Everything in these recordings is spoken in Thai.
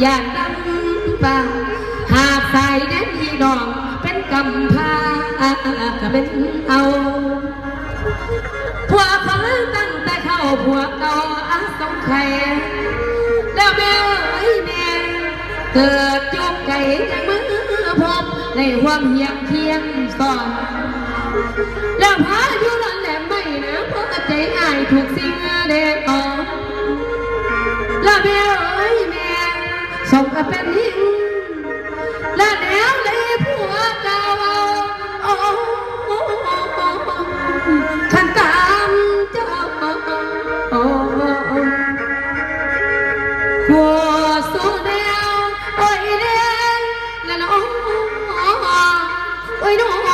อย่าดำป่าหาสายนั้นพี่น้องเป็นกำพร้าก็เป็นเอาผัวคนตั้งแต่เข้าผัวเก่าอาสงไข่แล้วแม่เอ้แม่เกิดจุกใจในมือพบในความเฮียงเทียงสอนแล้วพายุร้อนแหลมไม่นะเพราะใจง่ายถูกสิ่งเด็ดออก เป็นหิงและแนวเลยผัวเก่าโอ้ขันตามเจ้าขัวสู้แนวโอ้ยแดงละน้องโอ้ยน้อง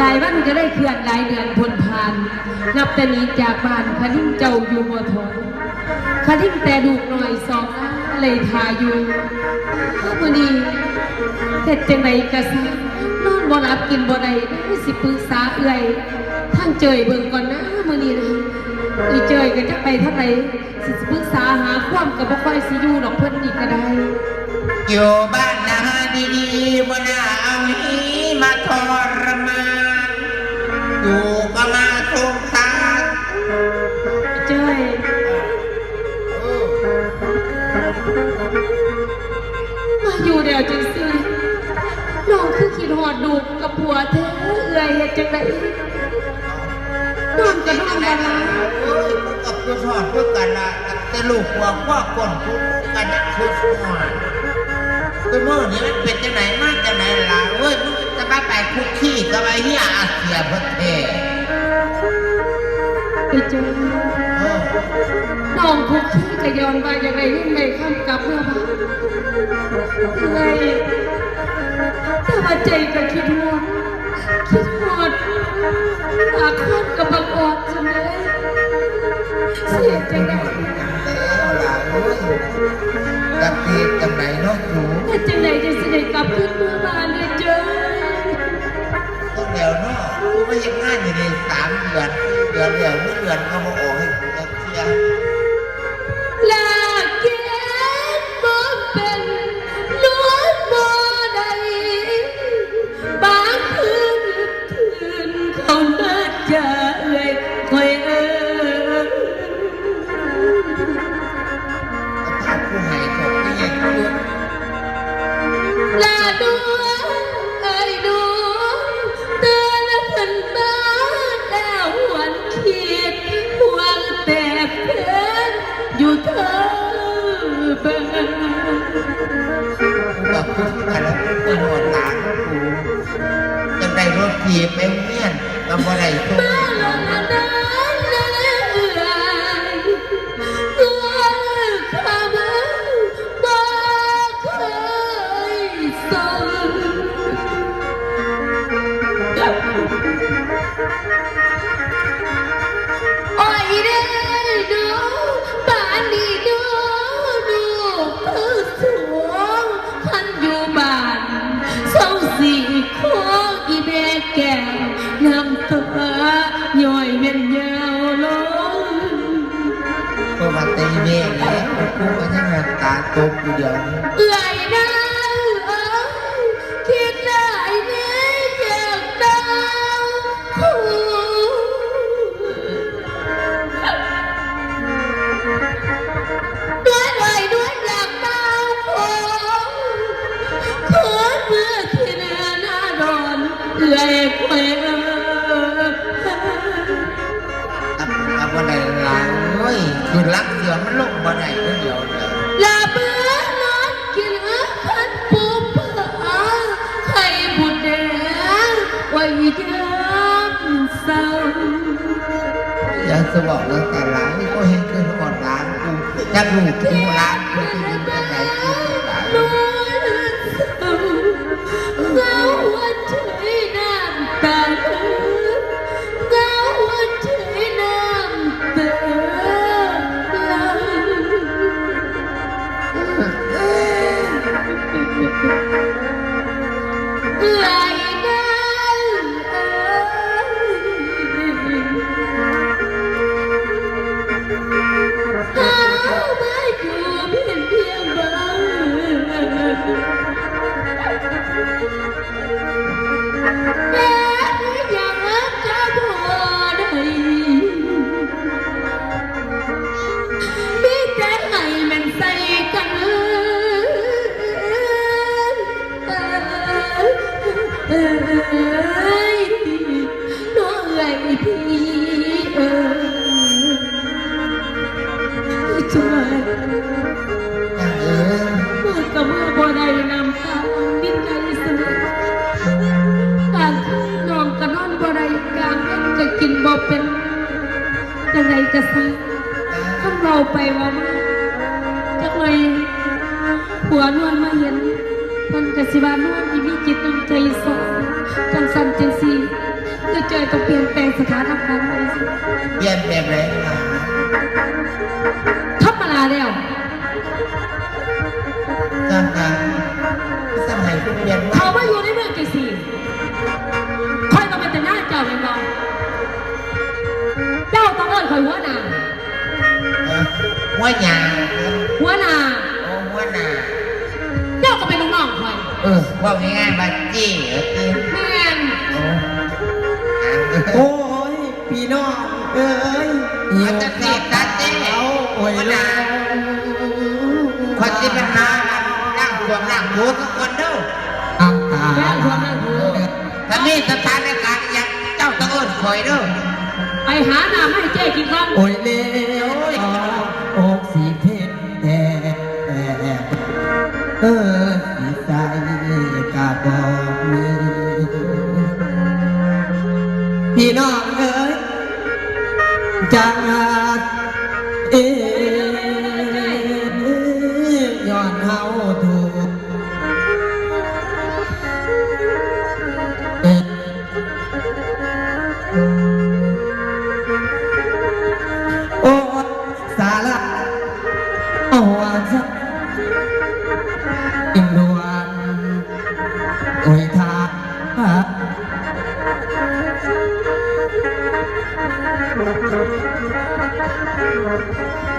หลายวันก็ได้เคลื่อนหลายเดือนพ้นผ่าน นับแต่นี้จากบ้านคดิ้งเจ้าอยู่บัวทองคดิ้งแต่ดูกหน่อยสองเลยทาอยู่วันนี้เสร็จจังไหนกะซะนอนบ่หลับกินบ่ได้ได้สิปรึกษาเอื่อยทั้งเจยเบิ่งก่อนนะมื้อนี้นะอีเจยก็จะไปท่าไหนสิปรึกษาหาความกับบ่ค่อยสิอยู่ดอกเพิ่นนี่ก็ได้อยู่บ้านนาดีๆบ่น่าเอาหีมาทร ผัวแท้เอื่อยเฮ็ดจังไดนอนก็นอนบ่หลับโอ้ยกูกับกูสอนเพื่อกันละแต่ลูกหัวคว้าก่อนกูกันจะคือสอนคือมื่อนี้มันเป็นจังไหนมากจังไหนล่ะเว้ยมึงจะมาไปคุกขี้กับไอ้เหี้ยอาเซียประเทศไปเจอน้องคุกขี้กะยอนว่าอย่างไรยิ่งในข้ามกลับเมื่อบ้านเลยแต่ว่าใจก็คิดหอด ดปากคดกับบังออดจังเลยเสียจังไดแล้วล่ะเว้ยจักรีจังไหนเนาะหนูแต่จังไดจะเสด็จกลับขึ้นเมือบ้านเลยเจ้าต้องเดี๋ยวเนาะกูไม่ยังงานอยู่ในสามเดือนเดือนเดียวเมื่อเดือนก็มา กูกับพูดกันแล้วกูเป็นหัวหลานกูจะได้รถถีบไปเมียนก็บ่ได้ตัว ตกอยู่เดียวนี้เอื่อยนะเอ้ยคิดได้นี่ยอยากตาคู่ด้วยเลยด้วยอยากตามคู่คืนเมื่อที่เนื้อหน้าดอนเอื่อยคอยเอ่ยกับกับบ่ได้หลานเว้ยคือรักเดียวมันลงบ่ได้เดียวเดียว อยากจะบอกว่าแต่ร้านนี่ก็เห็นคือหอดร้านกูอยากรู้กูหลานกูจะยินจังไหนกูจะหลานนอน ไปว่ามาจักเลยผัวนวลมาเห็นมันกสิบานวลที่มีจิตน้ำใจสองจังสันจังสีจะเจอต้องเปลี่ยนแปลงสถานการณ์ไปสิเปลี่ยนแบบไหนล่ะธรรมดาแล้วจำกันสมัยคุณเรียนเขามาอยู่ในเมืองจังสีคอยมาเป็นแต่หน้าเจ้าเป็นบอเจ้าต้องเอิญคอยหัวหน้า หัวหยาหัวหน้าโอ้หัวหนาเจ้าก็เป็นลูกน้องคอยเออว่าง่ายๆมาจี้เออจี้แม่นโอ้โอ้ยพี่น้องเอ้ยมันจะตีตาเจ๊เอาโอ้ยหัวหแล้นาวคนที่เป็นนานั่งควงนั่งหูทุกคนเด้ออังตาแม่นความนั่นคือถ้ามีสถานการณ์อย่างเจ้าต้องเอิ้นคอยเด้อ ไปหาหน้าให้เจ๊กินก่อนโอ้ยเลี้ยวโอ้สีเพชรแดงเออสีใสกะบอกมีพี่น้องเอ้ยจัง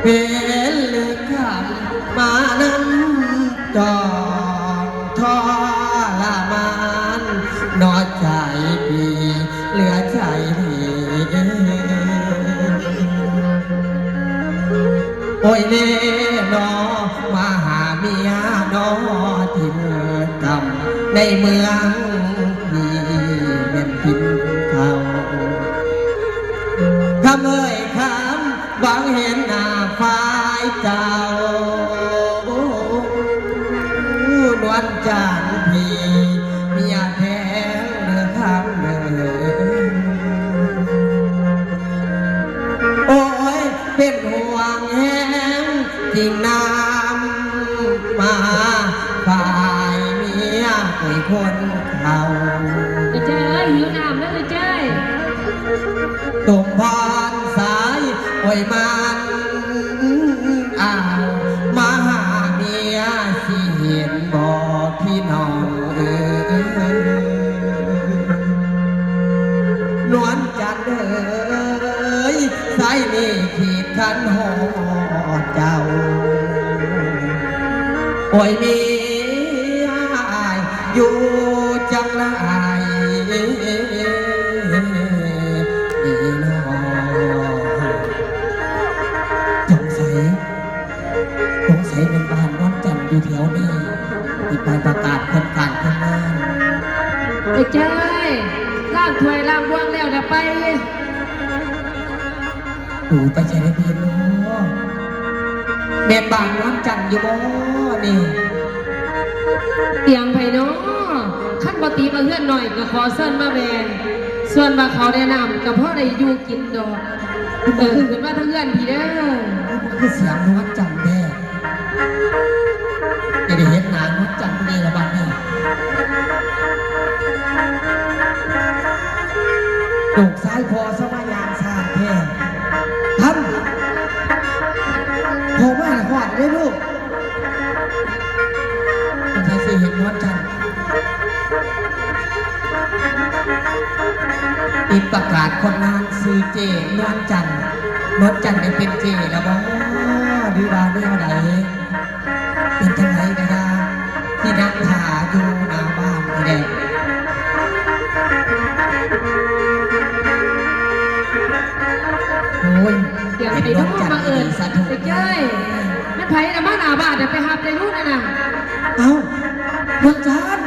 เป็นลึกคำมานั้นจองทรมานนอใจดีเหลือใจดีโอ้ยเล่นอมาหาเมียนอที่เมืองกำในเมืองานวลจันทร์พี่เมียแท้เนื้อคำเอ่ยโอ้ย เป็นห่วงแห้งจริงน้ำมาฝ่ายเมียไอ้คนเขาเจ้เอ้ยหิวน้ำแล้วเจ้ยตุ่มพรสายโอ้ยมัน ขีดขันหอดเจ้าโอ้ยมีอายอยู่จังไรนี่น้องสงสัยสงสัยเป็นบ้านนอนจันอยู่แถวนี้ที่ไปประกาศคนการคนงาน ดูไปใช้ได้เพียงเนาะแม่บานนอนจันอยู่บ่นี่เตียงไผเนาะขั้นปฏิมาเฮือนหน่อยก็ขอเชิญมาแบนส่วนว่าขาแนะนำกับพ่อได้อยู่กินดอกเออขึ้นมาทั้งเฮือนพี่เด้อคือเสียงนวดจันแน่จะได้เห็นหนานวดจันทร์นี่ละบัดนี้ลูกซ้ายพอสมัยย จันด้วยลูกใช่สิเห็นนวลจันติดประกาศคนนางซื้อเจนวลจันทร์นวลจันทร์ได้เป็นเจแล้วบ่ดีบาแอวไหนเป็นจังไรกันนะที่นั่งถาอยู่หน้าบ้านนี่แหลโอ้ยเดี๋ยวไปดูมาเอิญสาธุเจ้ ไผ่ละบ้านอาบาเดี๋ยวไปหับในรุ่นนะนะเอาดวงจันทร์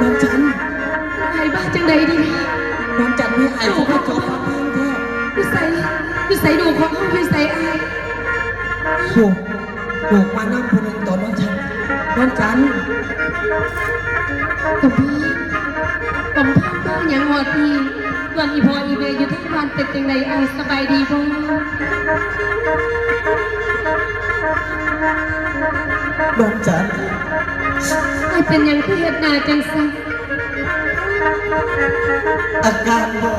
ดวงจันทร์ไผ่บ้านจังใดดีดวงจันทร์มีไอ้ผู้กระจกฟังเพลงแท้พิสัยพิสัยดูของห้องพิสัยอายผูกผูกมานั่งคนหนึ่งต่อดวงจันทร์ดวงจันทร์กำพังกำพังบ้าอย่างหอดอีส่ วนอีพออีเวย์อยู่ที่บ้านเป็นจังใดอสบายดีบ่ดวงจันทร์อเป็นหยังคือเฮ็ดหน้าจังซั่นอาการบ่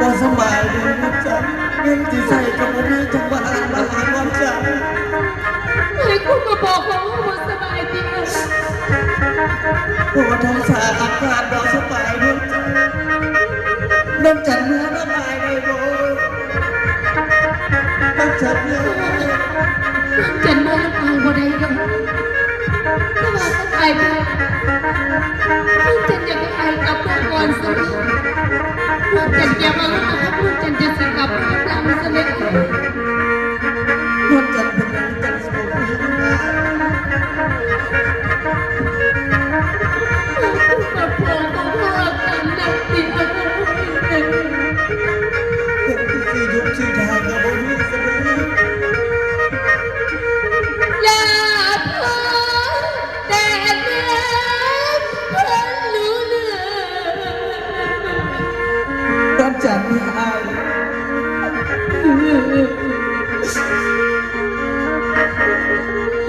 บ่สบายเลยดวงจันเงินที่ใส่กับผมมีจังหวะมาหาดวงจันทร์ไอ้คุณมาบอกว่าบ่สบายดีเอ้ยปวดท้องสาอาการบ่ส त्यांच्या त्यांच्यासारखा